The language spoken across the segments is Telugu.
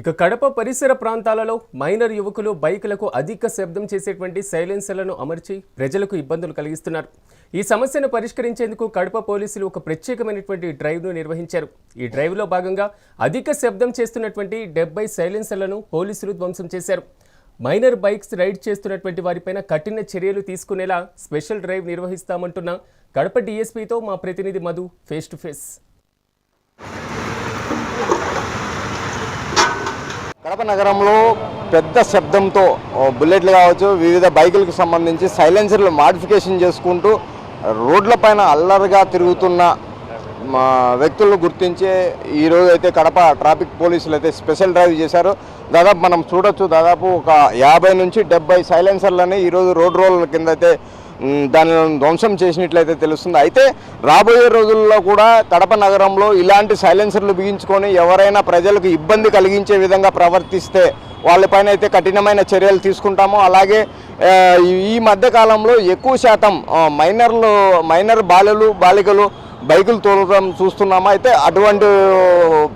ఇక కడప పరిసర ప్రాంతాలలో మైనర్ యువకులు బైకులకు అధిక శబ్దం చేసేటువంటి సైలెన్సర్లను అమర్చి ప్రజలకు ఇబ్బందులు కలిగిస్తున్నారు. ఈ సమస్యను పరిష్కరించేందుకు కడప పోలీసులు ఒక ప్రత్యేకమైనటువంటి డ్రైవ్ను నిర్వహించారు. ఈ డ్రైవ్లో భాగంగా అధిక శబ్దం చేస్తున్నటువంటి డెబ్బై సైలెన్సర్లను పోలీసులు ధ్వంసం చేశారు. మైనర్ బైక్స్ రైడ్ చేస్తున్నటువంటి వారిపైన కఠిన చర్యలు తీసుకునేలా స్పెషల్ డ్రైవ్ నిర్వహిస్తామంటున్న కడప డీఎస్పీతో మా ప్రతినిధి మధు ఫేస్ టు ఫేస్ నగరంలో పెద్ద శబ్దంతో బుల్లెట్లు కావచ్చు వివిధ బైకులకు సంబంధించి సైలెన్సర్లు మాడిఫికేషన్ చేసుకుంటూ రోడ్లపైన అల్లరిగా తిరుగుతున్న మా వ్యక్తులను గుర్తించే ఈరోజు అయితే కడప ట్రాఫిక్ పోలీసులు అయితే స్పెషల్ డ్రైవ్ చేశారు. దాదాపు మనం చూడొచ్చు దాదాపు ఒక యాభై నుంచి డెబ్బై సైలెన్సర్లని ఈరోజు రోడ్ రోడ్ల కింద అయితే దానిని ధ్వంసం చేసినట్లయితే తెలుస్తుంది. అయితే రాబోయే రోజుల్లో కూడా కడప నగరంలో ఇలాంటి సైలెన్సర్లు బిగించుకొని ఎవరైనా ప్రజలకు ఇబ్బంది కలిగించే విధంగా ప్రవర్తిస్తే వాళ్ళపైన అయితే కఠినమైన చర్యలు తీసుకుంటాము అలాగే ఈ- మధ్యకాలంలో ఎక్కువ శాతం మైనర్లు మైనర్ బాలలు బాలికలు బైకులు తోలడం చూస్తున్నాము? అయితే అటువంటి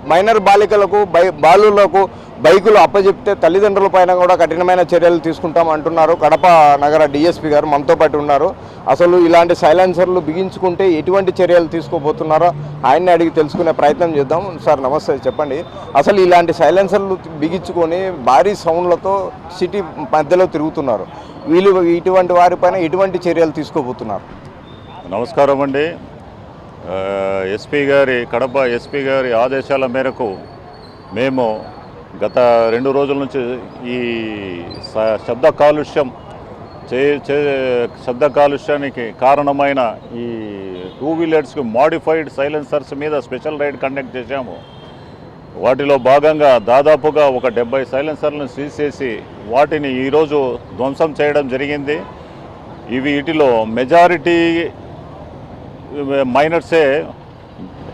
మైనర్ బాలికలకు బై బాలులకు బైకులు అప్పచెప్తే తల్లిదండ్రుల పైన కూడా కఠినమైన చర్యలు తీసుకుంటాం అంటున్నారు. కడప నగర డిఎస్పీ గారు మనతో పాటు ఉన్నారు. అసలు ఇలాంటి సైలెన్సర్లు బిగించుకుంటే ఎటువంటి చర్యలు తీసుకోబోతున్నారో ఆయన్ని అడిగి తెలుసుకునే ప్రయత్నం చేద్దాం. సార్ నమస్తే చెప్పండి. అసలు ఇలాంటి సైలెన్సర్లు బిగించుకొని భారీ సౌండ్లతో సిటీ మధ్యలో తిరుగుతున్నారు. వీళ్ళు ఇటువంటి వారిపైన ఎటువంటి చర్యలు తీసుకోబోతున్నారు? నమస్కారం అండి. ఎస్పీ గారి కడప ఎస్పీ గారి ఆదేశాల మేరకు మేము గత రెండు రోజుల నుంచి ఈ స- శబ్ద కాలుష్యం చే చే శబ్ద కాలుష్యానికి కారణమైన ఈ టూ వీలర్స్కి మాడిఫైడ్ సైలెన్సర్స్ మీద స్పెషల్ రైడ్ కండక్ట్ చేశాము. వాటిలో భాగంగా దాదాపుగా ఒక డెబ్బై సైలెన్సర్లను సీజ్ చేసి వాటిని ఈరోజు ధ్వంసం చేయడం జరిగింది. ఇవి వీటిలో మెజారిటీ మైనర్సే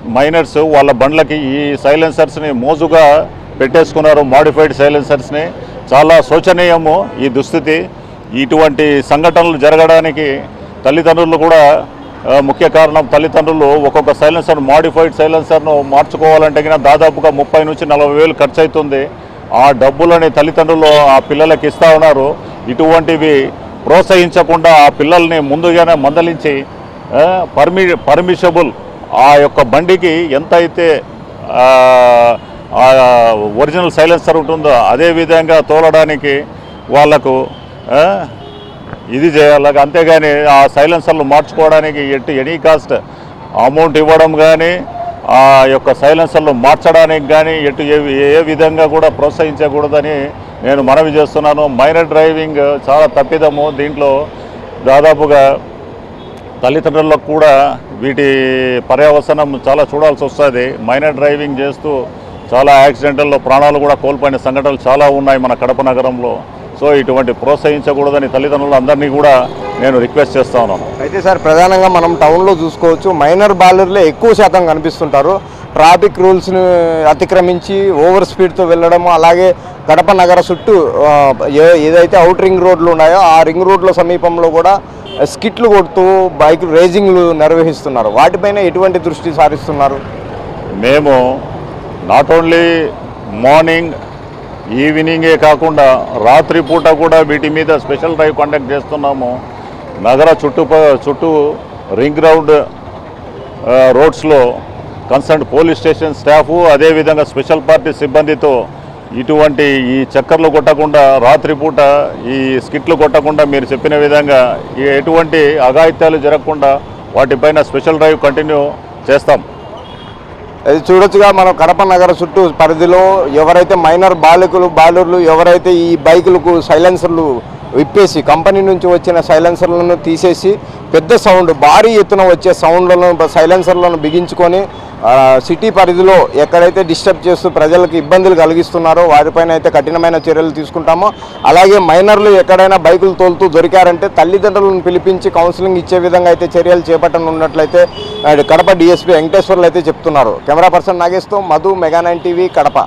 మైనర్స్ వాళ్ళ బండ్లకి ఈ సైలెన్సర్స్ని మోజుగా పెట్టేసుకున్నారు మాడిఫైడ్ సైలెన్సర్స్ని. చాలా శోచనీయము ఈ దుస్థితి. ఇటువంటి సంఘటనలు జరగడానికి తల్లిదండ్రులు కూడా ముఖ్య కారణం తల్లిదండ్రులు ఒక్కొక్క సైలెన్సర్ మాడిఫైడ్ సైలెన్సర్ను మార్చుకోవాలంటే కన్నా దాదాపుగా ముప్పై నుంచి నలభై వేలు ఖర్చు అవుతుంది ఆ డబ్బులని తల్లిదండ్రులు ఆ పిల్లలకి ఇస్తూ ఉన్నారు. ఇటువంటివి ప్రోత్సహించకుండా ఆ పిల్లల్ని ముందుగానే మందలించి పర్మి పర్మిషబుల్ ఆ యొక్క బండికి ఎంత అయితే ఒరిజినల్ సైలెన్సర్ ఉంటుందో అదే విధంగా తోలడానికి వాళ్ళకు ఇది చేయాలి. అంతేగాని ఆ సైలెన్సర్లు మార్చుకోవడానికి ఎట్టి ఎనీ కాస్ట్ అమౌంట్ ఇవ్వడం కానీ ఆ యొక్క సైలెన్సర్లు మార్చడానికి కానీ ఎటు ఏ ఏ విధంగా కూడా ప్రోత్సహించకూడదని నేను మనవి చేస్తున్నాను. మైనర్ డ్రైవింగ్ చాలా తప్పిదము. దీంట్లో దాదాపుగా తల్లిదండ్రులకు కూడా వీటి పర్యవసనం చాలా చూడాల్సి వస్తుంది. మైనర్ డ్రైవింగ్ చేస్తూ చాలా యాక్సిడెంటల్లో ప్రాణాలు కూడా కోల్పోయిన సంఘటనలు చాలా ఉన్నాయి మన కడప నగరంలో. సో ఇటువంటి ప్రోత్సహించకూడదని తల్లిదండ్రులు అందరినీ కూడా నేను రిక్వెస్ట్ చేస్తా ఉన్నాను. అయితే సార్ ప్రధానంగా మనం టౌన్లో చూసుకోవచ్చు. మైనర్ బాలర్లే ఎక్కువ శాతం కనిపిస్తుంటారు. ట్రాఫిక్ రూల్స్ని అతిక్రమించి ఓవర్ స్పీడ్తో వెళ్ళడము అలాగే కడప నగర చుట్టూ ఏదైతే అవుట్ రింగ్ రోడ్లు ఉన్నాయో ఆ రింగ్ రోడ్ల సమీపంలో కూడా స్కిట్లు కొడుతూ బైక్ రేసింగ్లు నిర్వహిస్తున్నారు. వాటిపైన ఎటువంటి దృష్టి సారిస్తున్నారు? మేము నాట్ ఓన్లీ మార్నింగ్ ఈవినింగే కాకుండా రాత్రిపూట కూడా వీటి మీద స్పెషల్ డ్రైవ్ కండక్ట్ చేస్తున్నాము. నగర చుట్టూ చుట్టూ రింగ్ రౌండ్ రోడ్స్లో కన్సర్న్ పోలీస్ స్టేషన్ స్టాఫ్ అదేవిధంగా స్పెషల్ పార్టీ సిబ్బందితో ఇటువంటి ఈ చక్కర్లు కొట్టకుండా రాత్రిపూట ఈ స్కిట్లు కొట్టకుండా మీరు చెప్పిన విధంగా ఎటువంటి అఘాయిత్యాలు జరగకుండా వాటిపైన స్పెషల్ డ్రైవ్ కంటిన్యూ చేస్తాం. అది చూడొచ్చుగా మనం కడప నగర చుట్టూ పరిధిలో ఎవరైతే మైనర్ బాలికలు బాలుర్లు ఎవరైతే ఈ బైకులకు సైలెన్సర్లు విప్పేసి కంపెనీ నుంచి వచ్చిన సైలెన్సర్లను తీసేసి పెద్ద సౌండ్ భారీ ఎత్తున వచ్చే సౌండ్లను సైలెన్సర్లను బిగించుకొని సిటీ పరిధిలో ఎక్కడైతే డిస్టర్బ్ చేస్తూ ప్రజలకు ఇబ్బందులు కలిగిస్తున్నారో వారిపైన అయితే కఠినమైన చర్యలు తీసుకుంటామో అలాగే మైనర్లు ఎక్కడైనా బైకులు తోలుతూ దొరికారంటే తల్లిదండ్రులను పిలిపించి కౌన్సిలింగ్ ఇచ్చే విధంగా అయితే చర్యలు చేపట్టనున్నట్లయితే కడప డిఎస్పీ వెంకటేశ్వర్లు అయితే చెప్తున్నారు. Camera person నాగేష్తో Madhu mega nine TV Kadapa.